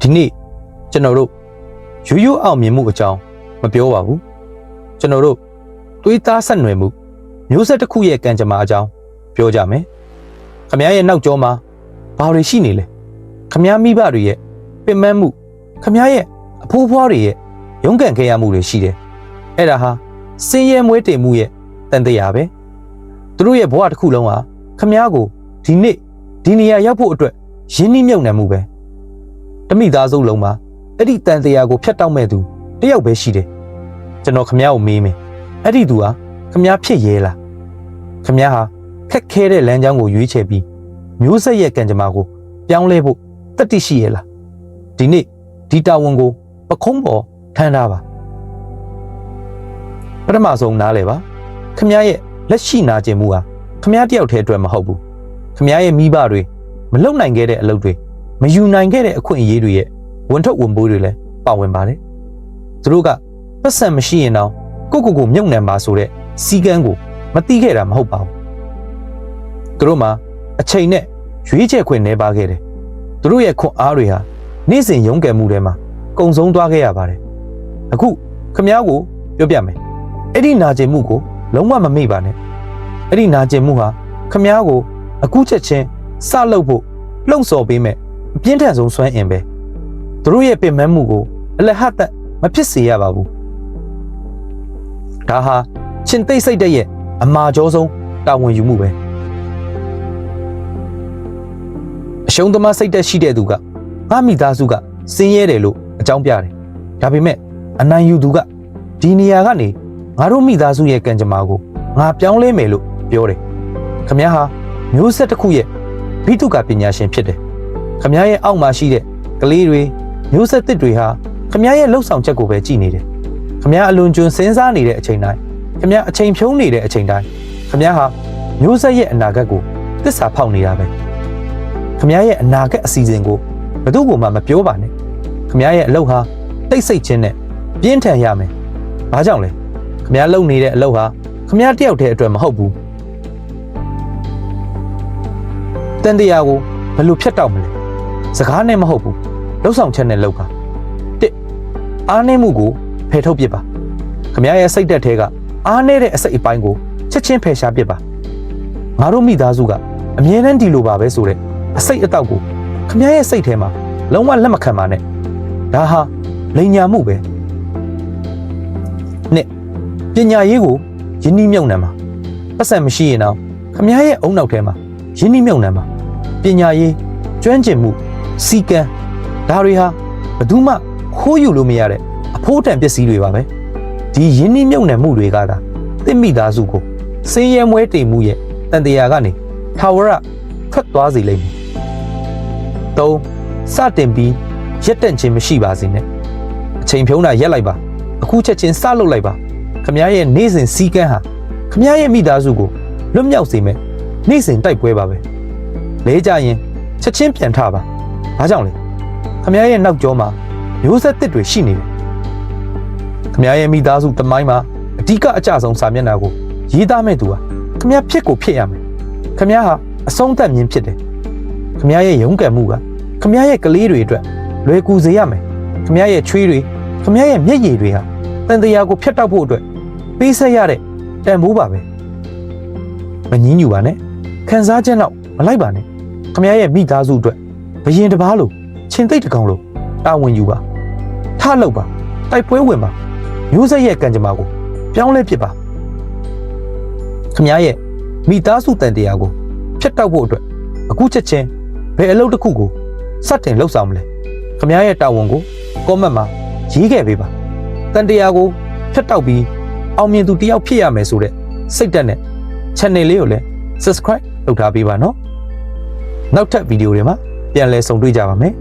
ဒီနေ့ကျွန်တော်တို့ရိုးရိုးအောင်မြင်မှုအကြောင်းမပြောပါဘူးကျွန်တော်တို့သွေးသားဆက်နွယ်မှုမျိုးဆက်တစ်ခုရဲ့ကံကြမ္မာအကြောင်းပြောကြမယ်ခမရရဲ့နောက်ကျောမှာဘာတွေရှိနေလဲခမရမိဘတွေရဲ့ပင်ပန်းမှုခမရရဲ့အဖိုးဖွားတွေရဲ့ရုန်းကန်ခဲ့ရမှုတွေရှိတယ်အဲ့ဒါဟာစင်းရဲမွေးတင်မှုရဲ့တန်တရားပဲသူတို့ရဲ့ဘဝတစ်ခုလုံးဟာခမရကိုဒီနေ့ဒီနေရာရောက်ဖို့အတွက်ရင်းနှီးမြုပ်နှံမှုပဲ တမိသားစုလုံးမှာအဲ့ဒီတန်တရားကိုဖျက်တောက်မဲ့သူတယောက်ပဲရှိတယ်ကျွန်တော်ခမည်းကိုမေးမယ်အဲ့ဒီသူဟာခမည်းဖြစ်ရဲလားခမည်းဟာခက်ခဲတဲ့လမ်းကြောင်းကိုရွေးချယ်ပြီးမျိုးဆက်ရဲ့ကံကြမ္မာကိုပြောင်းလဲဖို့တတိရှိရဲ့လားဒီနေ့ဒီတာဝန်ကိုပခုံးပေါ်ထမ်းထားပါပထမဆုံးနားလဲပါခမည်းရဲ့လက်ရှိနာကျင်မှုဟာခမည်းတယောက်တည်းအတွက်မဟုတ်ဘူးခမည်းရဲ့မိဘတွေမလုံနိုင်ခဲ့တဲ့အလုပ်တွေ မယူနိုင်ခဲ့တဲ့အခွင့်အရေးတွေရဲ့ဝန်ထုတ်ဝန်ပိုးတွေလည်းပါဝင်ပါတယ်။သူတို့ကပတ်စံမရှိရင်တော့ကိုကိုကိုမြုပ်နှံပါဆိုတဲ့စီကန်းကိုမတီးခဲ့တာမဟုတ်ပါဘူး။သူတို့မှာအချိန်နဲ့ရွေးချယ်ခွင့်နေပါခဲ့တယ်။သူတို့ရဲ့ခွန်အားတွေဟာနေ့စဉ်ရုန်းကန်မှုတွေမှာကုံဆုံးသွားခဲ့ရပါတယ်။အခုခမ ्या ကိုပြောပြမယ်။အဲ့ဒီနာကျင်မှုကိုလုံးဝမမေ့ပါနဲ့။အဲ့ဒီနာကျင်မှုဟာခမ ्या ကိုအခုချက်ချင်းစလုပ်ဖို့လှုံ့ဆော်ပေးမဲ့ အပြင်းထန်ဆုံးစွမ်းအင်ပဲသူတို့ရဲ့ပင်ပန်းမှုကိုအလဟတ်သက်မဖြစ်စေရပါဘူးဒါဟာရှင်သိမ့်စိတ်တဲ့ရဲ့အမာကျော်ဆုံးတာဝန်ယူမှုပဲအရှုံးသမားစိတ်သက်ရှိတဲ့သူကငါမိသားစုကစင်းရဲတယ်လို့အကြောင်းပြတယ်ဒါပေမဲ့အနိုင်ယူသူကဒီနေရာကနေငါတို့မိသားစုရဲ့ကံကြမ္မာကိုငါပြောင်းလဲမယ်လို့ပြောတယ်ခမည်းဟာမျိုးဆက်တစ်ခုရဲ့ဘိတုကပညာရှင်ဖြစ်တယ် ခမည်းရဲ့အောက်မှာရှိတဲ့ကလေးတွေမျိုးဆက်တစ်တွေဟာခမည်းရဲ့လှုပ်ဆောင်ချက်ကိုပဲကြည်နေတယ်ခမည်းအလွန်ကျွံစဉ်းစားနေတဲ့အချိန်တိုင်းခမည်းအချိန်ဖြုံးနေတဲ့အချိန်တိုင်းခမည်းဟာမျိုးဆက်ရဲ့အနာဂတ်ကိုသစ္စာဖောက်နေတာပဲခမည်းရဲ့အနာဂတ်အစီအစဉ်ကိုဘယ်သူမှမပြောပါနဲ့ခမည်းရဲ့အလုပ်ဟာတိတ်ဆိတ်ခြင်းနဲ့ပြင်းထန်ရမယ်ဘာကြောင့်လဲခမည်းလုပ်နေတဲ့အလုပ်ဟာခမည်းတယောက်တည်းအတွက်မဟုတ်ဘူးတန်တရားကိုဘယ်လိုဖြတ်တောက်မလဲ စကားနဲ့မဟုတ်ဘူးလှုပ်ဆောင်ချက်နဲ့လုပ်ပါတစ်အားနည်းမှုကိုဖယ်ထုတ်ပစ်ပါခမရရဲ့စိတ်သက်သေးကအားနည်းတဲ့အစိတ်အပိုင်းကိုချက်ချင်းဖယ်ရှားပစ်ပါငါတို့မိသားစုကအမြဲတမ်းဒီလိုပါပဲဆိုတဲ့အစိတ်အတောက်ကိုခမရရဲ့စိတ်ထဲမှာလုံးဝလက်မခံပါနဲ့ဒါဟာလိန်ညာမှုပဲနှစ်ပညာရေးကိုယဉ်နှီးမြုံနှံပါပတ်စံမရှိရင်တော့ခမရရဲ့အုံနောက်ထဲမှာယဉ်နှီးမြုံနှံပါပညာရေးကျွမ်းကျင်မှု စီကံဒါတွေဟာဘယ်သူမှခိုးယူလို့မရတဲ့အဖိုးတန်ပစ္စည်းတွေပါပဲဒီယင်းနှိမ့်မြုံနယ်မှုတွေကသာတင့်မိသားစုကိုစင်းရဲမွဲတိမ်မှုရဲ့တန်တရားကနေထာဝရထွက်သွားစေလိမ့်မယ်၃စတင်ပြီးရက်တန့်ခြင်းမရှိပါစေနဲ့အချိန်ဖြုံးတာရက်လိုက်ပါအခုချက်ချင်းစလုပ်လိုက်ပါခမရဲ့နေ့စဉ်စီကန်းဟာခမရဲ့မိသားစုကိုလွတ်မြောက်စေမယ်နေ့စဉ်တိုက်ပွဲပါပဲလဲကြရင်ချက်ချင်းပြန်ထပါ။ ဘာကြောင့်လဲ။ခမရရဲ့နောက်ကျောမှာမျိုးဆက်တစ်တွေရှိနေတယ်။ခမရရဲ့မိသားစုတမိုင်းမှာအဓိကအကြဆုံးစာမျက်နှာကိုရေးသားမဲ့သူဟာခမရဖြစ်ကိုဖြစ်ရမယ်။ခမရဟာအဆုံးသတ်မြင်ဖြစ်တယ်။ခမရရဲ့ရုန်းကန်မှုကခမရရဲ့ကလေးတွေအတွက်လွယ်ကူစေရမယ်။ခမရရဲ့ချွေးတွေခမရရဲ့မျက်ရည်တွေဟာတန်တရားကိုဖျက်တောက်ဖို့အတွက်ပေးဆက်ရတဲ့တန်ဖိုးပါပဲ။မငင်းညူပါနဲ့။ခံစားချက်တော့မလိုက်ပါနဲ့။ခမရရဲ့မိသားစုအတွက် ဘယင်တပားလို့ချင်းသိတ်တကောင်လို့တာဝန်ယူပါထလောက်ပါတိုက်ပွဲဝင်ပါမျိုးဆက်ရဲ့ကံကြမ္မာကိုပြောင်းလဲပစ်ပါခမရဲ့မိသားစုတန်တရားကိုဖျက်တောက်ဖို့အတွက်အခုချက်ချင်းဘယ်အလုပ်တစ်ခုကိုစတင်လှုပ်ဆောင်မလဲခမရဲ့တာဝန်ကိုကောမန့်မှာရေးခဲ့ပေးပါတန်တရားကိုဖျက်တောက်ပြီးအောင်မြင်သူတယောက်ဖြစ်ရမယ်ဆိုတဲ့စိတ်ဓာတ်နဲ့ channel လေးကိုလည်း subscribe လုပ်ထားပေးပါနော်နောက်ထပ်ဗီဒီယိုတွေမှာ ပြန်လည်ဆုံတွေ့ကြပါမယ်